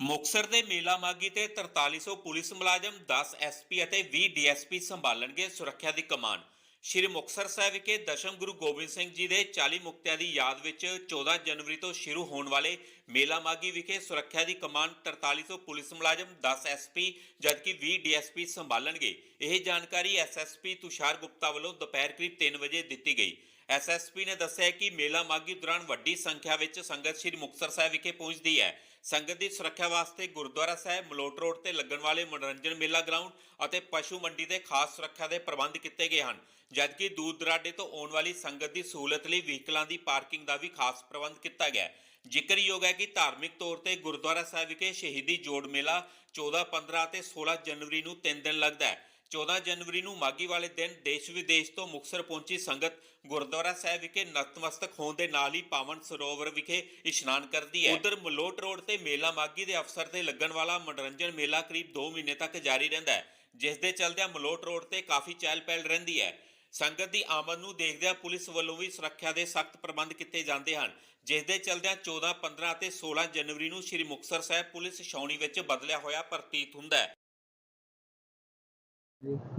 ਮੁਕਸਰ ਦੇ ਮੇਲਾ ਮਾਗੀ ਤੇ 4300 ਪੁਲਿਸ ਮੁਲਾਜ਼ਮ 10 ਐਸਪੀ ਅਤੇ 20 ਡੀਐਸਪੀ ਸੰਭਾਲਣਗੇ ਸੁਰੱਖਿਆ ਦੀ ਕਮਾਨ। ਸ਼੍ਰੀ ਮੁਕਤਸਰ ਸਾਹਿਬ ਵਿਖੇ ਦਸ਼ਮ ਗੁਰੂ ਗੋਬਿੰਦ ਸਿੰਘ ਜੀ ਦੇ 40 ਮੁਕਤਿਆਂ ਦੀ ਯਾਦ ਵਿੱਚ 14 ਜਨਵਰੀ ਤੋਂ ਸ਼ੁਰੂ ਹੋਣ ਵਾਲੇ ਮੇਲਾ ਮਾਗੀ ਵਿਖੇ ਸੁਰੱਖਿਆ ਦੀ ਕਮਾਨ 4300 ਪੁਲਿਸ ਮੁਲਾਜ਼ਮ 10 ਐਸਪੀ ਜਦਕਿ 20 ਡੀਐਸਪੀ ਸੰਭਾਲਣਗੇ। ਇਹ ਜਾਣਕਾਰੀ ਐਸਐਸਪੀ ਤੁਸ਼ਾਰ ਗੁਪਤਾ ਵੱਲੋਂ ਦੁਪਹਿਰ ਕਰੀਬ 3 ਵਜੇ ਦਿੱਤੀ ਗਈ। ਐਸਐਸਪੀ ਨੇ ਦੱਸਿਆ ਕਿ ਮੇਲਾ ਮਾਗੀ ਦੌਰਾਨ ਵੱਡੀ ਸੰਖਿਆ ਵਿੱਚ ਸੰਗਤ ਸ੍ਰੀ ਮੁਕਤਸਰ ਸਾਹਿਬ ਵਿਖੇ ਪਹੁੰਚਦੀ ਹੈ। ਸੰਗਤ ਦੀ ਸੁਰੱਖਿਆ ਵਾਸਤੇ ਗੁਰਦੁਆਰਾ ਸਾਹਿਬ, ਮਲੋਟ ਰੋਡ ਤੇ ਲੱਗਣ ਵਾਲੇ ਮਨੋਰੰਜਨ ਮੇਲਾ ਗਰਾਊਂਡ ਅਤੇ ਪਸ਼ੂ ਮੰਡੀ ਦੇ ਖਾਸ ਸੁਰੱਖਿਆ ਦੇ ਪ੍ਰਬੰਧ ਕੀਤੇ ਗਏ ਹਨ। ਜਦਕਿ ਦੂਰ ਦਰਾਡੇ ਤੋਂ ਆਉਣ ਵਾਲੀ ਸੰਗਤ ਦੀ ਸਹੂਲਤ ਲਈ ਵਹੀਕਲਾਂ ਦੀ ਪਾਰਕਿੰਗ ਦਾ ਵੀ ਖਾਸ ਪ੍ਰਬੰਧ ਕੀਤਾ ਗਿਆ ਹੈ। ਜ਼ਿਕਰਯੋਗ ਹੈ ਕਿ ਧਾਰਮਿਕ ਤੌਰ ਤੇ ਗੁਰਦੁਆਰਾ ਸਾਹਿਬ ਵਿਖੇ ਸ਼ਹੀਦੀ ਜੋੜ ਮੇਲਾ 14 15 ਅਤੇ 16 ਜਨਵਰੀ ਨੂੰ 3 ਦਿਨ ਲੱਗਦਾ ਹੈ। 14 ਜਨਵਰੀ ਨੂੰ ਮਾਗੀ ਵਾਲੇ ਦਿਨ ਦੇਸ਼ ਵਿਦੇਸ਼ ਤੋਂ ਮੁਕਸਰ ਪਹੁੰਚੀ ਸੰਗਤ ਗੁਰਦੁਆਰਾ ਸਾਹਿਬ ਵਿਖੇ ਨਤਮਸਤਕ ਹੋਣ ਦੇ ਨਾਲ ਹੀ ਪਾਵਨ ਸਰੋਵਰ ਵਿਖੇ ਇਸ਼ਨਾਨ ਕਰਦੀ ਹੈ। ਉਧਰ ਮਲੋਟ ਰੋਡ ਤੇ ਮੇਲਾ ਮਾਗੀ ਦੇ ਅਵਸਰ ਤੇ ਲੱਗਣ ਵਾਲਾ ਮਨੋਰੰਜਨ ਮੇਲਾ ਕਰੀਬ 2 ਮਹੀਨੇ ਤੱਕ ਜਾਰੀ ਰਹਿੰਦਾ ਹੈ, ਜਿਸ ਦੇ ਚਲਦਿਆਂ ਮਲੋਟ ਰੋਡ ਤੇ ਕਾਫੀ ਚਹਿਲ ਪਹਿਲ ਰਹਿੰਦੀ ਹੈ। ਸੰਗਤ ਦੀ ਆਮਦ ਨੂੰ ਦੇਖਦਿਆਂ ਪੁਲਿਸ ਵੱਲੋਂ ਵੀ ਸੁਰੱਖਿਆ ਦੇ ਸਖਤ ਪ੍ਰਬੰਧ ਕੀਤੇ ਜਾਂਦੇ ਹਨ, ਜਿਸ ਦੇ ਚੱਲਦਿਆਂ 14 15 ਅਤੇ 16 ਜਨਵਰੀ ਨੂੰ ਸ੍ਰੀ ਮੁਕਤਸਰ ਸਾਹਿਬ ਪੁਲਿਸ ਛਾਉਣੀ ਵਿੱਚ ਬਦਲਿਆ ਹੋਇਆ ਪ੍ਰਤੀਤ ਹੁੰਦਾ ਹੈ।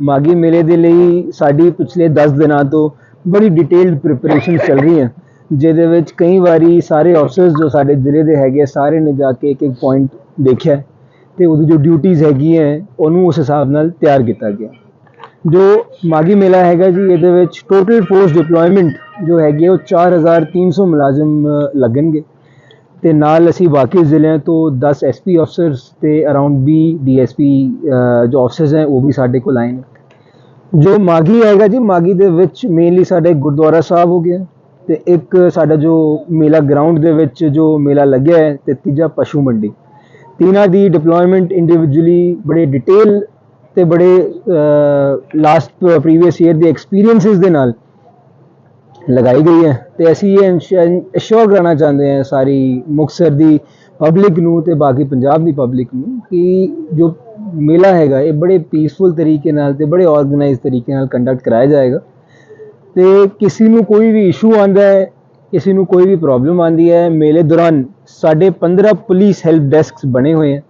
ਮਾਗੀ ਮੇਲੇ ਦੇ ਲਈ ਸਾਡੀ ਪਿਛਲੇ 10 ਦਿਨਾਂ ਤੋਂ ਬੜੀ ਡਿਟੇਲਡ ਪ੍ਰਿਪਰੇਸ਼ਨ ਚੱਲ ਰਹੀ ਹੈ ਜਿਹਦੇ ਵਿੱਚ ਕਈ ਵਾਰੀ ਸਾਰੇ ਅਫਸਰਸ ਜੋ ਸਾਡੇ ਜ਼ਿਲ੍ਹੇ ਦੇ ਹੈਗੇ ਸਾਰੇ ਨੇ ਜਾ ਕੇ ਇੱਕ ਇੱਕ ਪੁਆਇੰਟ ਦੇਖਿਆ ਹੈ ਤੇ ਉਹਦੀ ਜੋ ਡਿਊਟੀਆਂ ਹੈਗੀਆਂ ਉਹਨੂੰ ਉਸ ਹਿਸਾਬ ਨਾਲ ਤਿਆਰ ਕੀਤਾ ਗਿਆ। ਜੋ ਮਾਗੀ ਮੇਲਾ ਹੈਗਾ ਜੀ, ਇਹਦੇ ਵਿੱਚ ਟੋਟਲ ਫੋਰਸ ਡਿਪਲੋਇਮੈਂਟ ਜੋ ਹੈਗੀ ਹੈ, ਉਹ 4300 ਮੁਲਾਜ਼ਮ ਲੱਗਣਗੇ। ਤੇ ਨਾਲ ਅਸੀਂ ਬਾਕੀ ਜ਼ਿਲ੍ਹਿਆਂ ਤੋਂ 10 ਐਸਪੀ ਅਫਸਰਸ ਤੇ ਅਰਾਊਂਡ 20 ਡੀਐਸਪੀ ਜੋ ਅਫਸਰਸ ਹੈ, ਉਹ ਵੀ ਸਾਡੇ ਕੋਲ ਆਏ ਨੇ। ਜੋ ਮਾਗੀ ਹੈਗਾ ਜੀ ਮਾਗੀ ਦੇ ਵਿੱਚ ਮੇਨਲੀ ਸਾਡੇ ਗੁਰਦੁਆਰਾ ਸਾਹਿਬ ਹੋ ਗਿਆ ਤੇ ਇੱਕ ਸਾਡਾ ਜੋ ਮੇਲਾ ਗਰਾਊਂਡ ਦੇ ਵਿੱਚ ਜੋ ਮੇਲਾ ਲੱਗਿਆ ਹੈ ਤੇ ਤੀਜਾ ਪਸ਼ੂ ਮੰਡੀ। ਤਿੰਨਾਂ ਦੀ ਡਿਪਲੋਇਮੈਂਟ ਇੰਡੀਵਿਜੂਅਲੀ ਬੜੇ ਡਿਟੇਲ ਤੇ ਬੜੇ ਲਾਸਟ ਪ੍ਰੀਵੀਅਸ ਈਅਰ ਦੇ ਐਕਸਪੀਰੀਐਂਸਿਸ ਦੇ ਨਾਲ ਲਗਾਈ ਗਈ ਹੈ ਤੇ ਅਸੀਂ ਇਹ ਅਸ਼ੋਰ ਕਰਨਾ ਚਾਹੁੰਦੇ ਹਾਂ ਸਾਰੀ ਮੁਕਤਸਰ ਦੀ ਪਬਲਿਕ ਨੂੰ ਤੇ ਬਾਕੀ ਪੰਜਾਬ ਦੀ ਪਬਲਿਕ ਨੂੰ ਕਿ ਜੋ ਮੇਲਾ ਹੈਗਾ, ਇਹ ਬੜੇ ਪੀਸਫੁਲ ਤਰੀਕੇ ਨਾਲ ਤੇ ਬੜੇ ਆਰਗੇਨਾਈਜ਼ ਤਰੀਕੇ ਨਾਲ ਕੰਡਕਟ ਕਰਾਇਆ ਜਾਏਗਾ। ਤੇ ਕਿਸੇ ਨੂੰ ਕੋਈ ਵੀ ਇਸ਼ੂ ਆਂਦਾ ਹੈ, ਕਿਸੇ ਨੂੰ ਕੋਈ ਵੀ ਪ੍ਰੋਬਲਮ ਆਂਦੀ ਹੈ, ਮੇਲੇ ਦੌਰਾਨ ਸਾਡੇ 15 ਪੁਲਿਸ ਹੈਲਪ ਡੈਸਕਸ ਬਣੇ ਹੋਏ ਹੈ।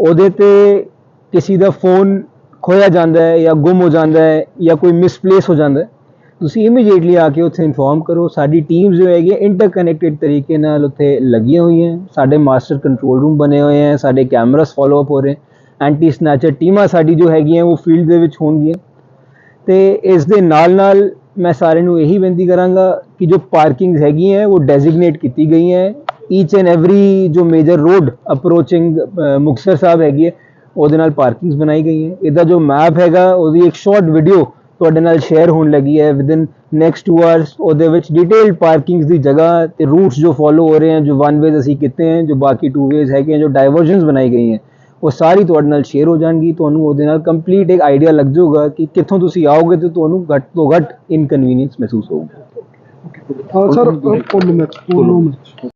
ਉਹਦੇ ਤੇ ਕਿਸੇ ਦਾ ਫੋਨ ਖੋਇਆ ਜਾਂਦਾ ਹੈ ਜਾਂ ਗੁੰਮ ਹੋ ਜਾਂਦਾ ਹੈ ਜਾਂ ਕੋਈ ਮਿਸਪਲੇਸ ਹੋ ਜਾਂਦਾ ਹੈ। ਤੁਸੀਂ ਇਮੀਡੀਏਟਲੀ ਆ ਕੇ ਉੱਥੇ ਇਨਫੋਰਮ ਕਰੋ। ਸਾਡੀ ਟੀਮਸ ਜੋ ਹੈਗੀ ਇੰਟਰਕਨੈਕਟਡ ਤਰੀਕੇ ਨਾਲ ਉੱਥੇ ਲੱਗੀਆਂ ਹੋਈਆਂ ਸਾਡੇ ਮਾਸਟਰ ਕੰਟਰੋਲ ਰੂਮ ਬਣੇ ਹੋਏ ਹੈ, ਸਾਡੇ ਕੈਮਰਾਸ ਫਾਲੋ ਅਪ ਹੋ ਰਹੇ ਐਂਟੀ ਸਨੈਚਰ ਟੀਮਾਂ ਸਾਡੀ ਜੋ ਹੈਗੀਆਂ ਉਹ ਫੀਲਡ ਦੇ ਵਿੱਚ ਹੋਣਗੀਆਂ। ਤੇ ਇਸ ਦੇ ਨਾਲ ਨਾਲ ਮੈਂ ਸਾਰਿਆਂ ਨੂੰ ਇਹੀ ਬੇਨਤੀ ਕਰਾਂਗਾ ਕਿ ਜੋ ਪਾਰਕਿੰਗਸ ਹੈਗੀਆਂ ਉਹ ਡੈਜ਼ਿਗਨੇਟ ਕੀਤੀ ਗਈਆਂ ਈਚ ਐਂਡ ਐਵਰੀ ਜੋ major road approaching Muktsar Sahib ਹੈਗੀ ਹੈ, ਉਹਦੇ ਨਾਲ ਪਾਰਕਿੰਗਸ ਬਣਾਈ ਗਈਆਂ ਇਹਦਾ ਜੋ ਮੈਪ ਹੈਗਾ, ਉਹਦੀ ਇੱਕ ਸ਼ਾਰਟ ਵੀਡੀਓ ਤੁਹਾਡੇ ਨਾਲ ਸ਼ੇਅਰ ਹੋਣ ਲੱਗੀ ਹੈ ਵਿਦਿਨ ਨੈਕਸਟ 2 ਆਵਰਸ ਉਹਦੇ ਵਿੱਚ ਡਿਟੇਲਡ ਪਾਰਕਿੰਗਸ ਦੀ ਜਗ੍ਹਾ ਤੇ ਰੂਟਸ ਜੋ ਫੋਲੋ ਹੋ ਰਹੇ ਹਨ ਜੋ ਵਨ ਵੇਜ਼ ਅਸੀਂ ਕੀਤੇ ਹਨ ਜੋ ਬਾਕੀ ਟੂ ਵੇਜ਼ ਹੈਗੇ ਹਨ ਜੋ ਡਾਈਵਰਜਨਸ ਬਣਾਈ ਗਈ ਹੈ ਉਹ ਸਾਰੀ ਤੁਹਾਡੇ ਨਾਲ ਸ਼ੇਅਰ ਹੋ ਜਾਣਗੀ ਤੁਹਾਨੂੰ ਉਹਦੇ ਨਾਲ ਕੰਪਲੀਟ ਇੱਕ ਆਈਡੀਆ ਲੱਗ ਜਾਊਗਾ ਕਿ ਕਿੱਥੋਂ ਤੁਸੀਂ ਆਓਗੇ ਤੇ ਤੁਹਾਨੂੰ ਘੱਟ ਤੋਂ ਘੱਟ ਇਨਕਨਵੀਨੀਅੰਸ ਮਹਿਸੂਸ ਹੋਊਗਾ। uh, one minute, one minute.